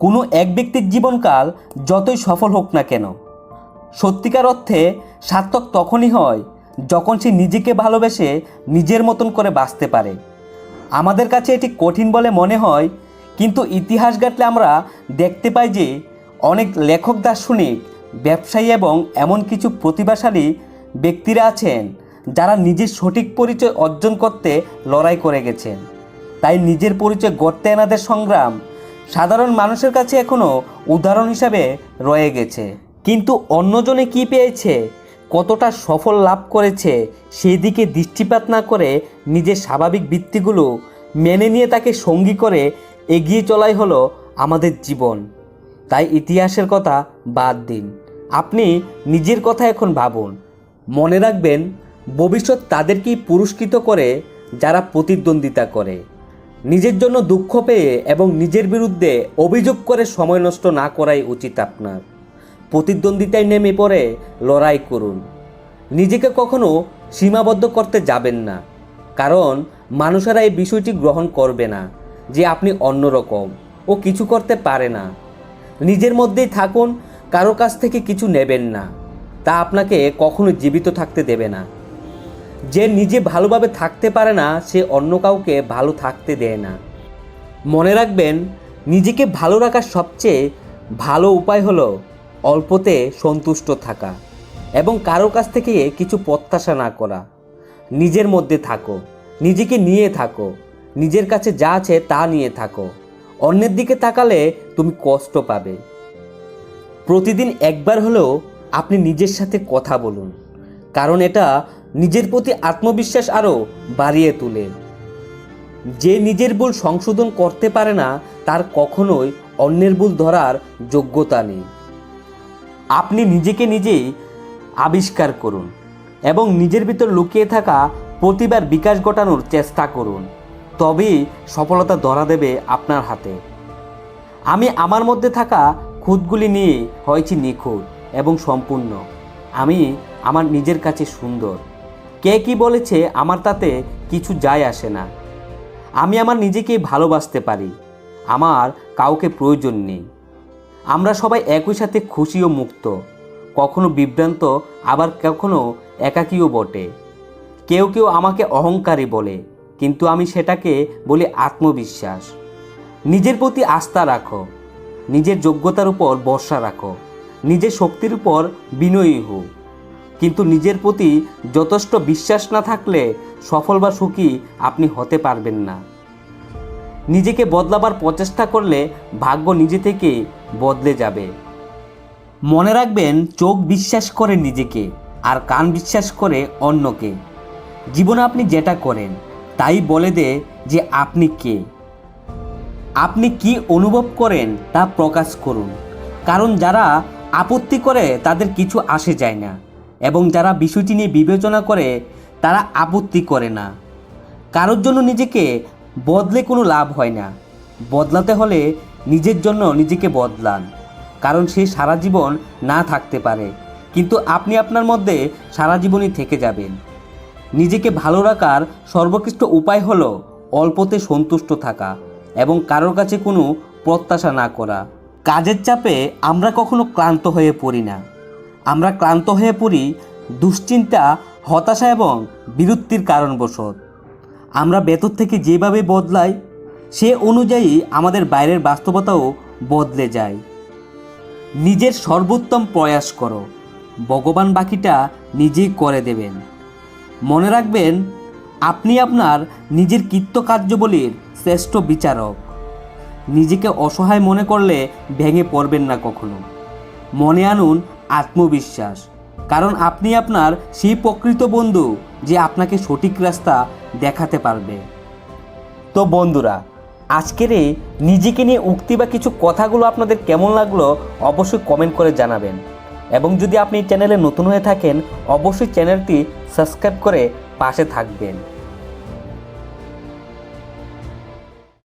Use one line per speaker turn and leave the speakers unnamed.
কোনো এক ব্যক্তির জীবনকাল যতই সফল হোক না কেন। সত্যিকার অর্থে সার্থক তখনই হয় যখন সে নিজেকে ভালোবেসে নিজের মতন করে বাঁচতে পারে। আমাদের কাছে এটি কঠিন বলে মনে হয়, কিন্তু ইতিহাস ঘাটলে আমরা দেখতে পাই যে অনেক লেখক, দার্শনিক, ব্যবসায়ী এবং এমন কিছু প্রতিভাশালী ব্যক্তিরা আছেন যারা নিজের সঠিক পরিচয় অর্জন করতে লড়াই করে গেছেন। তাই নিজের পরিচয় গড়তে এনাদের সংগ্রাম সাধারণ মানুষের কাছে এখনও উদাহরণ হিসাবে রয়ে গেছে। কিন্তু অন্যজনে কি পেয়েছে, কতটা সফল লাভ করেছে সেই দিকে দৃষ্টিপাত না করে নিজের স্বাভাবিক বৃত্তিগুলো মেনে নিয়ে তাকে সঙ্গী করে এগিয়ে চলাই হলো আমাদের জীবন। তাই ইতিহাসের কথা বাদ দিন। আপনি নিজের কথা এখন ভাবুন। মনে রাখবেন, ভবিষ্যৎ তাদেরকেই পুরস্কৃত করে যারা প্রতিদ্বন্দ্বিতা করে। নিজের জন্য দুঃখ পেয়ে এবং নিজের বিরুদ্ধে অভিযোগ করে সময় নষ্ট না করাই উচিত আপনার। প্রতিদ্বন্দ্বিতায় নেমে পড়ে লড়াই করুন। নিজেকে কখনো সীমাবদ্ধ করতে যাবেন না। কারণ মানুষেরা এই বিষয়টি গ্রহণ করবে না যে আপনি অন্যরকম ও কিছু করতে পারে না। নিজের মধ্যেই থাকুন, কারও কাছ থেকে কিছু নেবেন না। তা আপনাকে কখনো জীবিত থাকতে দেবে না। যে নিজে ভালোভাবে থাকতে পারে না, সে অন্য কাউকে ভালো থাকতে দেয় না। মনে রাখবেন, নিজেকে ভালো রাখার সবচেয়ে ভালো উপায় হলো অল্পতে সন্তুষ্ট থাকা এবং কারও কাছ থেকে কিছু প্রত্যাশা না করা। নিজের মধ্যে থাকো, নিজেকে নিয়ে থাকো, নিজের কাছে যা আছে তা নিয়ে থাকো। অন্যের দিকে তাকালে তুমি কষ্ট পাবে। প্রতিদিন একবার হলেও আপনি নিজের সাথে কথা বলুন, কারণ এটা নিজের প্রতি আত্মবিশ্বাস আরও বাড়িয়ে তোলে। যে নিজের ভুল সংশোধন করতে পারে না, তার কখনোই অন্যের ভুল ধরার যোগ্যতা নেই। আপনি নিজেকে নিজেই আবিষ্কার করুন এবং নিজের ভিতর লুকিয়ে থাকা প্রতিবার বিকাশ ঘটানোর চেষ্টা করুন। তবেই সফলতা ধরা দেবে আপনার হাতে। আমি আমার মধ্যে থাকা খুঁতগুলি নিয়ে হয়েছি নিখুঁত এবং সম্পূর্ণ। আমি আমার নিজের কাছে সুন্দর। কে কি বলেছে আমার তাতে কিছু যায় আসে না। আমি আমার নিজেকেই ভালোবাসতে পারি, আমার কাউকে প্রয়োজন নেই। আমরা সবাই একই সাথে খুশি ও মুক্ত, কখনো বিভ্রান্ত, আবার কখনো একাকীও বটে। কেউ কেউ আমাকে অহংকারী বলে, কিন্তু আমি সেটাকে বলি আত্মবিশ্বাস। নিজের প্রতি আস্থা রাখো, নিজের যোগ্যতার উপর ভরসা রাখো, নিজের শক্তির উপর বিনয়ী হো কিন্তু নিজের প্রতি যথেষ্ট বিশ্বাস না থাকলে সফল বা সুখী আপনি হতে পারবেন না। নিজেকে বদলাবার প্রচেষ্টা করলে ভাগ্য নিজে থেকে বদলে যাবে। মনে রাখবেন, চোখ বিশ্বাস করে নিজেকে আর কান বিশ্বাস করে অন্যকে। জীবনে আপনি যেটা করেন, তাই বলে দে যে আপনি কে। আপনি কি অনুভব করেন তা প্রকাশ করুন। কারণ যারা আপত্তি করে তাদের কিছু আসে যায় না। এবং যারা বিষয়টি নিয়ে বিবেচনা করে, তারা আপত্তি করে না। কারোর জন্য নিজেকে বদলে কোনো লাভ হয় না। বদলাতে হলে নিজের জন্য নিজেকে বদলান, কারণ সে সারা জীবন না থাকতে পারে। কিন্তু আপনি আপনার মধ্যে সারা জীবনই থেকে যাবেন। নিজেকে ভালো রাখার সর্বোৎকৃষ্ট উপায় হলো অল্পতে সন্তুষ্ট থাকা এবং কারোর কাছে কোনো প্রত্যাশা না করা। কাজের চাপে আমরা কখনো ক্লান্ত হয়ে পড়ি না। আমরা ক্লান্ত হয়ে পড়ি, দুশ্চিন্তা, হতাশা এবং বিরক্তির কারণবশত। আমরা ভেতর থেকে যেভাবে বদলাই, সে অনুযায়ী আমাদের বাইরের বাস্তবতাও বদলে যায়। নিজের সর্বোত্তম প্রয়াস করো। ভগবান বাকিটা নিজেই করে দেবেন। মনে রাখবেন, আপনি আপনার নিজের কৃত্যকার্যবলীর শ্রেষ্ঠ বিচারক। নিজেকে অসহায় মনে করলে ভেঙে পড়বেন না কখনো। মনে আনুন আত্মবিশ্বাস। কারণ আপনি আপনার সেই প্রকৃত বন্ধু যে আপনাকে সঠিক রাস্তা দেখাতে পারবে। তো বন্ধুরা, আজকের এই নিজেকে নিয়ে উক্তি বা কিছু কথাগুলো আপনাদের কেমন লাগল অবশ্যই কমেন্ট করে জানাবেন। এবং যদি আপনি চ্যানেলে নতুন হয়ে থাকেন, অবশ্যই চ্যানেলটি সাবস্ক্রাইব করে পাশে থাকবেন।